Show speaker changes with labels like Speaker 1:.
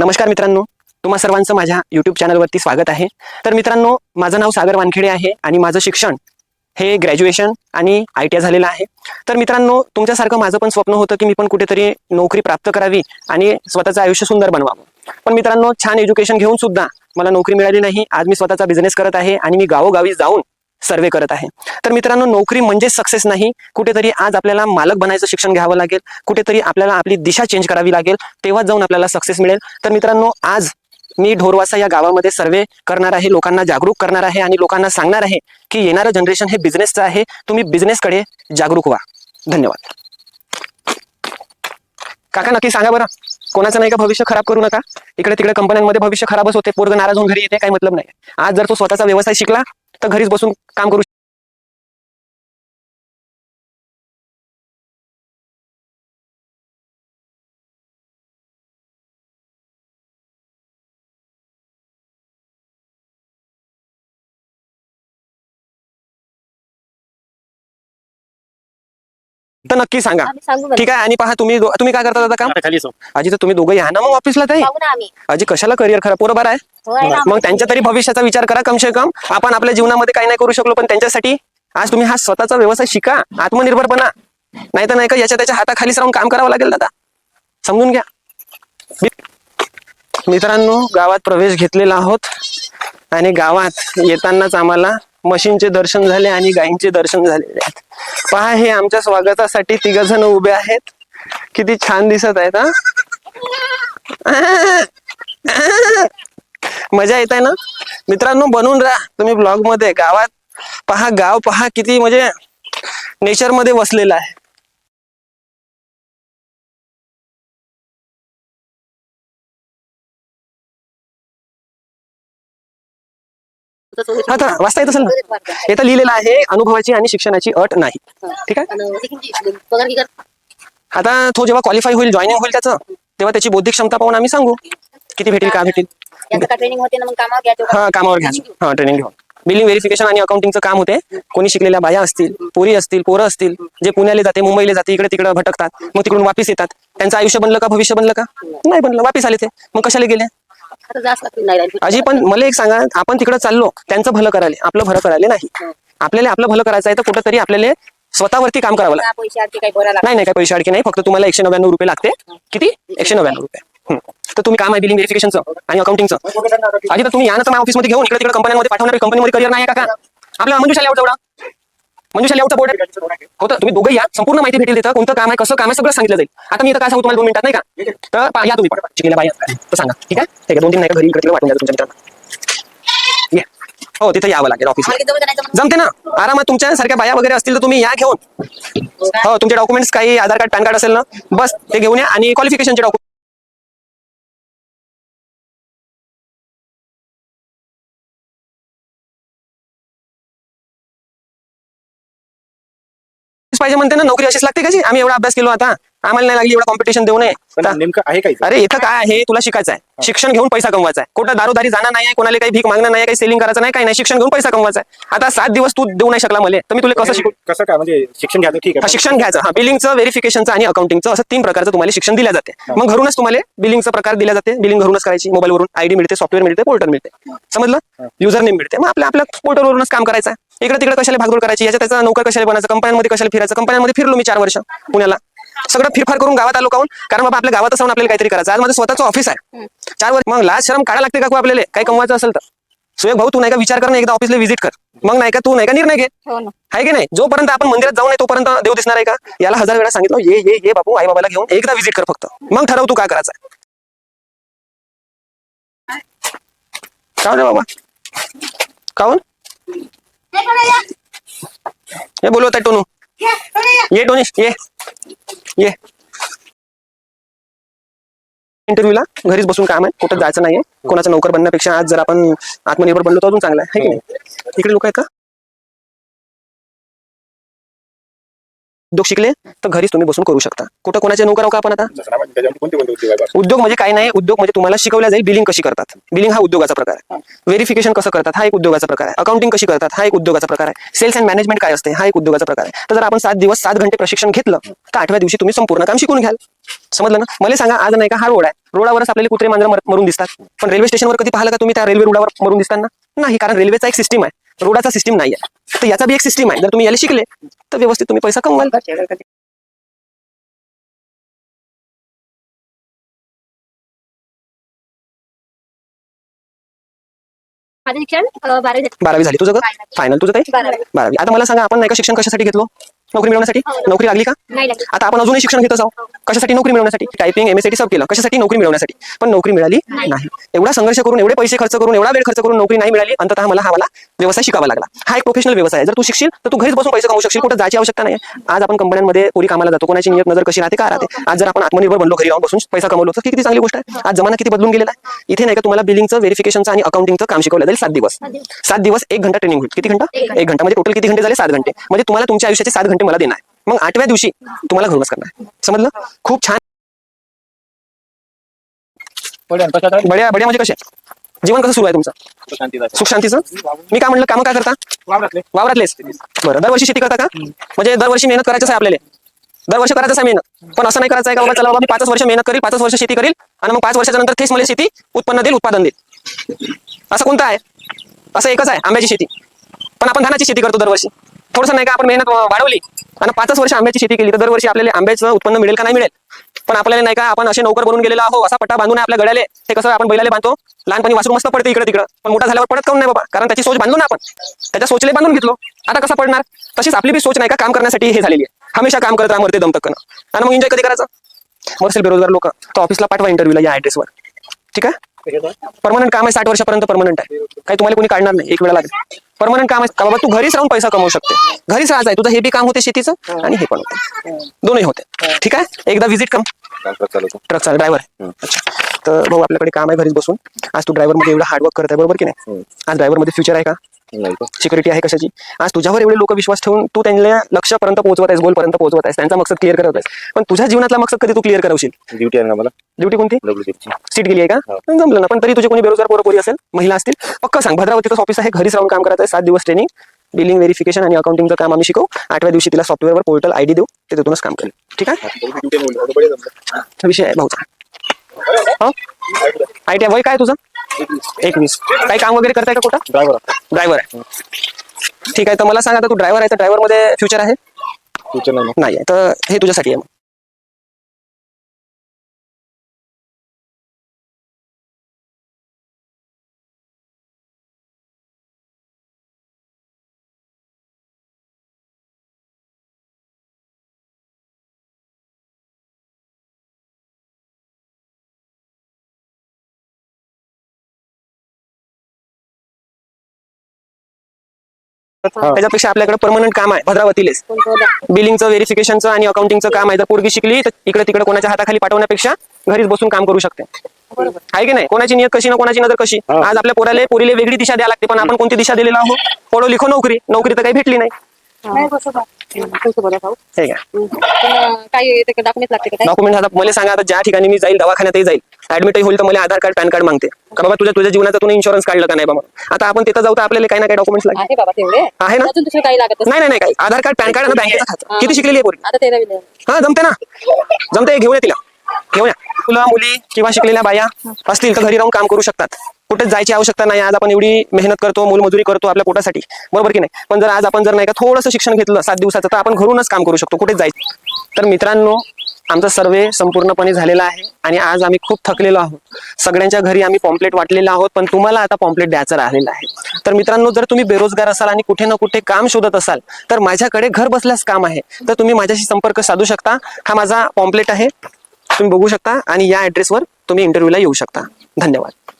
Speaker 1: नमस्कार मित्रांनो तुम्हा सर्वांचं माझ्या युट्यूब चॅनलवरती स्वागत आहे. तर मित्रांनो माझं नाव सागर वानखेडे आहे आणि माझं शिक्षण हे ग्रॅज्युएशन आणि आय टी आय झालेलं आहे. तर मित्रांनो तुमच्यासारखं माझं पण स्वप्न होतं की मी पण कुठेतरी नोकरी प्राप्त करावी आणि स्वतःचं आयुष्य सुंदर बनवावं. पण मित्रांनो छान एज्युकेशन घेऊन सुद्धा मला नोकरी मिळाली नाही. आज मी स्वतःचा बिझनेस करत आहे आणि मी गावोगावी जाऊन सर्वे करत आहे. तर मित्रांनो नोकरी म्हणजे सक्सेस नाही. कुठेतरी आज आपल्याला मालक बनायचं शिक्षण घ्यावं लागेल. कुठेतरी आपल्याला आपली दिशा चेंज करावी लागेल. तेव्हा जाऊन आपल्याला सक्सेस मिळेल. तर मित्रांनो आज मी ढोरवासा या गावामध्ये सर्वे करणार आहे लोकांना जागरूक करणार आहे आणि लोकांना सांगणार आहे की येणारं जनरेशन हे बिझनेसचं आहे. तुम्ही बिझनेसकडे जागरूक व्हा. धन्यवाद. काका नक्की सांगा बरं. कोणाचं नाही का भविष्य खराब करू नका? इकडे तिकडे कंपन्यांमध्ये भविष्य खराबच होते. पोरग नाराज होऊन घरी येते काही मतलब नाही. आज जर तो स्वतःचा व्यवसाय शिकला तर घरीच बसून काम करू तर नक्की सांगा.
Speaker 2: आम्ही सांगू बरं.
Speaker 1: ठीक आहे आणि पहा तुम्ही दो- तुम्ही काय करता दादा काम?
Speaker 3: आता खाली असो
Speaker 1: आजी तर तुम्ही दोघं या ना मग ऑफिसला ताई?
Speaker 2: सांगू ना आम्ही.
Speaker 1: आजी कशाला करिअर खराब? पोरं बरं आहे?
Speaker 2: होय ना.
Speaker 1: मग त्यांच्या तरी भविष्याचा विचार करा कम से कम. आपण आपल्या जीवनामध्ये काही नाही करू शकलो पण त्यांच्यासाठी आज तुम्ही हा स्वतःचा व्यवसाय शिका. आत्मनिर्भरपणा नाही तर नाही का याच्या त्याच्या हाताखालीच राहून काम करावं लागेल दादा. समजून घ्या. मी- मित्रांनो गावात प्रवेश घेतलेला आहोत. आणि गावात येतानाच आम्हाला मशीनचे दर्शन झाले आणि गायींचे दर्शन झालेले आहेत. पहा हे आमच्या स्वागतासाठी तिघ जण उभे आहेत. किती छान दिसत आहेत हा? मजा येत आहे ना? मित्रांनो बनून राहा. तुम्ही ब्लॉगमध्ये गावात पहा गाव पहा किती म्हणजे नेचरमध्ये वसलेला आहे. आता वाचता येत असेल ना? इथं लिहिलेलं आहे अनुभवाची आणि शिक्षणाची अट नाही. ठीक आहे? आता तो जेव्हा क्वालिफाय होईल जॉईनिंग होईल त्याचं तेव्हा त्याची बौद्धिक क्षमता पाहून आम्ही सांगू. किती भेटेल का भेटेल?
Speaker 2: याचं का ट्रेनिंग होते ना मग कामावर घ्यायचं
Speaker 1: हा कामावर घ्यायचं हा ट्रेनिंग घेऊन. बिलिंग व्हेरिफिकेशन आणि अकाउंटिंगचं काम होते. कोणी शिकलेल्या बाया असतील पोरी असतील पोरं असतील जे पुण्याला जाते मुंबईला जाते इकडे तिकडे भटकतात मग तिकडून वापस येतात. त्यांचं आयुष्य बनलं का भविष्य बनलं का? नाही बनलं वापस आले ते. मग कशाला गेले? अजी पण मला एक सांगा आपण तिकडे चाललो त्यांचं भलं करायला आपलं भलं करायला नाही. आपल्याला आपलं भलं करायचं आहे तर कुठंतरी आपल्याला स्वतःवरती काम करावं लागतं. नाही नाही काही पैसे अडके नाही फक्त तुम्हाला एकशे नव्याण्णव रुपये लागते. किती? एकशे नव्याण्णव रुपये. तर तुम्ही काम आहे बिलिंग व्हेरिफिकेशनचं आणि अकाउंटिंगचं आधी तर तुम्ही या ना ऑफिसमध्ये घेऊन इकडे तिकडे कंपन्यांमध्ये पाठवणार कंपनीमध्ये करिअर नाही का आपल्या लेआउट एवढा? मंजुषा लेआउटचा बोर्ड होतं. तुम्ही दोघं या. संपूर्ण माहिती भेटेल तिथं. कोणतं काम आहे कसं काम आहे सगळं सांगितलं जाईल. आता मी इथं काय सांगू तुम्हाला दोन मिनिटात नाही का? तर पा- या तुम्ही पण. शिकलेल्या तर सांगा. ठीक आहे? ठीक आहे. दोन तीन नाही घरी इकडे तिकडे वाटून द्या तुमच्या मित्रांना. हो तिथं यावं लागेल ऑफिसला
Speaker 2: मला किती
Speaker 1: जमते ना? आरामात तुमच्या सारख्या बाया वगैरे असतील तर तुम्ही या घेऊन. हो तुमचे डॉक्युमेंट्स काही आधार कार्ड पॅन कार्ड असेल ना? बस ते घेऊन या आणि क्वालिफिकेशनचे डॉक्युमेंट पाहिजे म्हणते ना नोकरी अशीच लागते का जी? आम्ही एवढा अभ्यास केलो आता. आम्हाला नाही लागली एवढा कॉम्पिटिशन देऊ नये.
Speaker 3: पण नेमकं आहे काय
Speaker 1: अरे इथं काय आहे? तुला शिकायचं आहे शिक्षण घेऊन पैसा कमवायचा आहे कुठं दारोदारी जाणार नाही कोणाला काही भीक मागणं नाही काही सेलिंग करायचं नाही काही नाही. शिक्षण घेऊन पैसा कमवायचा आहे आता सात दिवस तू देऊ नाही शकला मला तर मी तुला कसं शिकू?
Speaker 3: कसं काय? म्हणजे शिक्षण घ्यायचं ठीक
Speaker 1: हा
Speaker 3: आहे
Speaker 1: शिक्षण घ्यायचं. हा बिलिंगचं व्हेरिफिकेशनचं आणि अकाउंटिंगचं असं तीन प्रकारचं तुम्हाला शिक्षण दिल्या जाते. मग घरूनच तुम्हाला बिलिंगचा प्रकार दिला जाते. बिलिंग घरूनच करायची. मोबाईलवरून आयडी मिळते सॉफ्टवेअर मिळते पोर्टल मिळते. समजलं? युजर नेम मिळते. मग आपल्या आपल्या पोर्टलवरूनच काम करायचं आहे. इकडे तिकडे कशाला भागदौड करायची? याच्या त्याचा नोकर कशाला बनायचं? कंपन्यांमध्ये कशाला फिरायचं? कंपन्यांमध्ये फिरलो मी चार वर्ष पुण्याला. सगळं फिरफार करून गावात आलो काहून? कारण बाबा आपल्या गावात जाऊन आपल्याला काहीतरी करायचं. आज माझं स्वतःचं ऑफिस आहे. चार वर्ष मग लाज शरम काढा लागते का आपल्याला? काही कमवायचं असेल तर. सुयोग भाऊ तू नाही का विचार कर ना एकदा ऑफिसला व्हिजिट कर. मग नाही का तू नाही का निर्णय घे.
Speaker 2: हो
Speaker 1: आहे की नाही? जोपर्यंत आपण मंदिरात जाऊ नये तोपर्यंत देव दिसणार आहे का? याला हजार वेळा सांगितलं ये ये ये बापू आई बाबाला घेऊन एकदा व्हिजिट कर फक्त. मग ठरव तू काय करायचं काऊन रे बाबा? काऊन हे बोलवत आहे टोनू। ये टोनीश ये। ये इंटरव्ह्यूला घरीच बसून काम आहे कुठं जायचं नाहीये कोणाचा नोकर बनण्यापेक्षा आज जर आपण आत्मनिर्भर बनलो तर अजून चांगला आहे है की नाही? इकडे लोक आहेत का? उद्योग शिकले तर घरीच तुम्ही बसून करू शकता. कुठं कोणाचे नोकर आहो का आपण आता?
Speaker 3: उद्योग
Speaker 1: म्हणजे काय नाही उद्योग म्हणजे तुम्हाला शिकवल्या जाईल बिलिंग कशी करतात. बिलिंग हा उद्योगाचा प्रकार आहे. व्हेरिफिकेशन कसं करतात हा एक उद्योगाचा प्रकार आहे. अकाउंटिंग कशी करतात हा एक उद्योगाचा प्रकार आहे. सेल्स अँड मॅनेजमेंट काय असते हा एक उद्योगाचा प्रकार आहे. तर जर आपण सात दिवस सात घंटे प्रशिक्षण घेतलं तर आठव्या दिवशी तुम्ही संपूर्ण काम शिकून घ्याल. समजलं ना? मला सांगा आज नाही का हा रोड आहे. रोडावरच आपल्याला कुत्रे मांजर मरून दिसतात. पण रेल्वे स्टेशनवर कधी पाहिलं का तुम्ही त्या रेल्वे रोडावर मरून दिसताना? नाही कारण रेल्वेचा एक सिस्टम आहे. रोडाचा सिस्टीम नाही आहे तर याचा बी एक सिस्टीम आहे. जर तुम्ही याला शिकले तर व्यवस्थित तुम्ही पैसा कमवाल.
Speaker 4: बारावी झालं.
Speaker 1: तुझं फायनल तुझं काही
Speaker 4: बारावी.
Speaker 1: बारावी. आता मला सांगा आपण नाही का शिक्षण कशासाठी घेतलो? नोकरी मिळवण्यासाठी? नोकरी लागली का?
Speaker 4: नाही लागली.
Speaker 1: आता आपण अजूनही शिक्षण घेतच आहोत. कशासाठी नोकरी मिळवण्यासाठी? टायपिंग एमएसआयटी सब केलं. कशासाठी नोकरी मिळवण्यासाठी? पण नोकरी मिळाली नाही. एवढा संघर्ष करून एवढे पैसे खर्च करून एवढा वेळ खर्च करून नोकरी नाही मिळाली अंततः मला हा मला व्यवसाय शिकावा लागला. हा एक प्रोफेशनल व्यवसाय आहे. जर तू शिकशील तर तू घरीच बसून पैसे कमवू शकशील. कुठं जायची आवश्यकता नाही आज आपण कंपन्यांमध्ये पोरी कामाला जातो. कोणाची नियत नजर कशी राहते काय राहते? आज जर आपण आत्मनिर्भर बनलो घरी राहून बसून पैसा कमवलो तर किती चांगली गोष्ट आहे. आज जमाना किती बदलून गेलेला आहे. इथे नाही का तुम्हाला बिलिंगचं व्हेरिफिकेशनचं आणि अकाउंटिंगचं काम शिकवलं जाईल सात दिवस. सात दिवस. एक घंटा ट्रेनिंग होईल. किती घंटा?
Speaker 4: एक
Speaker 1: एक घंटा. म्हणजे टोटल किती घंटे झाले? सात घंटे. म्हणजे तुम्हाला तुमच्या आयुष्याचे सात घंटे मला देणार. मग आठव्या दिवशी तुम्हाला घरूनच करणार. समजलं? खूप छान? बड्या बड्या म्हणजे कसे? जीवन कसं सुरू आहे तुमचं. सुख शांतीचं? मी काय म्हणलं काम काय करता?
Speaker 3: वावरातले.
Speaker 1: वावरातलेच. बरं दरवर्षी शेती करता का? म्हणजे दरवर्षी मेहनत करायचं आहे आपल्याला. दरवर्षी करायचं आहे मेहनत. पण असं नाही करायचं आहे का बाबा चला बाबा मी पाच वर्ष मेहनत करील पाच वर्ष शेती करील आणि मग पाच वर्षाच्या नंतर तेच मला शेती उत्पन्न देईल उत्पादन देईल. असं कोणतं आहे? असं एकच आहे आंब्याची शेती. पण आपण धानाची शेती करतो दरवर्षी. थोडंसं नाही का आपण मेहनत वाढवली आणि पाचच वर्ष आंब्याची शेती केली तर दरवर्षी आपल्याला आंब्याचं उत्पन्न मिळेल का नाही मिळेल? पण आपल्याला नाही का आपण असे नोकर बनून गेलेलो आहो असा पट्टा बांधून आपल्या गड्याले. ते कसं आपण बैलाले बांधतो लहानपणी वासरू मस्त पडते इकडे तिकडं. पण मोठा झाल्यावर पडत काऊन नाही बाबा? कारण त्याची सोच बांधलो ना आपण. त्याच्या सोचले बांधून घेतलो. आता कसं पडणार? तशीच आपली बी सोच नाही का काम करण्यासाठी हे झालेली आहे. हमेशा काम करत राहा मरते दमतक्कन आणि मग एन्जॉय कधी करायचं? मरसेल बेरोजगार लोक. तर ऑफिसला पाठवा इंटरव्ह्यूला या ऍड्रेसवर ठीक आहे? परमनंट काम आहे साठ वर्षापर्यंत परमनंट आहे. काही तुम्हाला कोणी काढणार नाही. एक वेळा लागेल. परमनंट काम आहे. का बाबा तू घरीच राहून पैसा कमवू शकते. घरीच राहायचं आहे. तुझं हे बी काम होते शेतीचं आणि हे पण होते. दोन्ही होते. ठीक आहे? एकदा व्हिजिट कम.
Speaker 3: चालवतो.
Speaker 1: ट्रकचा ड्रायव्हर अच्छा. तर भाऊ आपल्याकडे काम आहे घरीच बसून. आज तू ड्रायव्हरमध्ये एवढं हार्डवर्क करत आहे बरोबर की नाही?
Speaker 3: हम्म.
Speaker 1: आज ड्रायव्हरमध्ये फ्युचर आहे का? सिक्युरिटी आहे कशाची? आज तुझ्यावर एवढे लोक विश्वास ठेवून तू त्यांना लक्ष्यापर्यंत पोहोचवत आहेस गोलपर्यंत पोहोचवत आहेस त्यांचा मकसद क्लिअर करत आहेस. पण तुझ्या जीवनातला मकसद कधी तू क्लिअर करवशील?
Speaker 3: ड्युटी आहे ना मला.
Speaker 1: ड्युटी कोणती? सीट गेली आहे का?
Speaker 3: हो.
Speaker 1: जमलं ना पण तरी तुझे कोणी बेरोजगार पोरं पोरी असेल? महिला असतील? पक्क सांग भद्रावतीचं ऑफिस आहे घरीच राहून काम करत आहे सात दिवस ट्रेनिंग बिलिंग व्हेरिफिकेशन आणि अकाउंटिंगचं काम आम्ही शिकवू आठव्या दिवशी तिला सॉफ्टवेअरवर पोर्टल आयडी देऊ ते तिथूनच काम करेल. ठीक आहे. हा विषय आहे भाऊचा. हो आय टी वय काय तुझं? एकवीस. काही काम वगैरे करताय का कुठं?
Speaker 3: ड्रायव्हर.
Speaker 1: ड्रायव्हर आहे. ठीक आहे तर मला सांग तू ड्रायव्हर आहे तर ड्रायव्हरमध्ये फ्युचर आहे?
Speaker 3: फ्युचर नाही.
Speaker 1: नाही आहे तर हे तुझ्यासाठी आहे त्याच्यापेक्षा आपल्याकडे परमनंट काम आहे भद्रावतीलेच. बिलिंगचं व्हेरिफिकेशनचं आणि अकाउंटिंगचं काम आहे. जर पोरगी शिकली तर इकडे तिकडे कोणाच्या हाताखाली पाठवण्यापेक्षा घरीच बसून काम करू शकते. आहे की नाही? कोणाची नियत कशी ना कोणाची नजर कशी. आज आपल्या पोराले पोरीले वेगळी दिशा द्यावी लागते पण आपण कोणती दिशा दिलेला आहोत? पडो लिखो नोकरी. नोकरी तर काही भेटली नाही.
Speaker 2: नाही बसत आहे. तुमचं बोला भाऊ.
Speaker 1: हे घ्या.
Speaker 2: पण काही डॉक्युमेंट लागते का काय
Speaker 1: डॉक्युमेंट आता मला सांगा आता ज्या ठिकाणी मी जाईल दवाखान्यातही जाईल ऍडमिटही होईल तर मला आधार कार्ड पॅन कार्ड मागते. का बाबा तुझ्या तुझ्या जीवनाचा तुम्ही इन्शुरन्स काढलं का नाही बाबा? आता आपण तिथं जाऊ तर आपल्याला काही ना काही डॉक्युमेंट्स लागतील.
Speaker 2: आहे बाबा तेवढे.
Speaker 1: आहे ना?
Speaker 2: अजून दुसरं काही लागत
Speaker 1: नाही. नाही नाही काही. आधार कार्ड पॅन कार्ड आणि बँकेचं खातं. किती शिकलेली आहे पोरी
Speaker 2: आता.
Speaker 1: हा जमते ना. जमते घेऊन ये तिला. घेऊन या. मुलं मुली किंवा शिकलेल्या बाया असतील तर घरी राहून काम करू शकतात. कुठेच जायची आवश्यकता नाही. आज आपण एवढी मेहनत करतो मोलमजुरी करतो आपल्या पोटासाठी. बरोबर की नाही? पण जर आज आपण जर नाही का थोडंसं शिक्षण घेतलं सात दिवसाचं तर आपण घरूनच काम करू शकतो. कुठेच जायचं? तर मित्रांनो आमचा सर्वे संपूर्णपणे झालेला आहे आणि आज आम्ही खूप थकलेलो आहोत. सगळ्यांच्या घरी आम्ही पॉम्पलेट वाटलेला आहोत पण तुम्हाला आता पॉम्पलेट द्यायचं राहिलेलं आहे. तर मित्रांनो जर तुम्ही बेरोजगार असाल आणि कुठे ना कुठे काम शोधत असाल तर माझ्याकडे घर बसल्यास काम आहे. तर तुम्ही माझ्याशी संपर्क साधू शकता. हा माझा पॉम्पलेट आहे. तुम्ही बघू शकता आणि या ऍड्रेसवर तुम्ही इंटरव्ह्यूला येऊ शकता. धन्यवाद.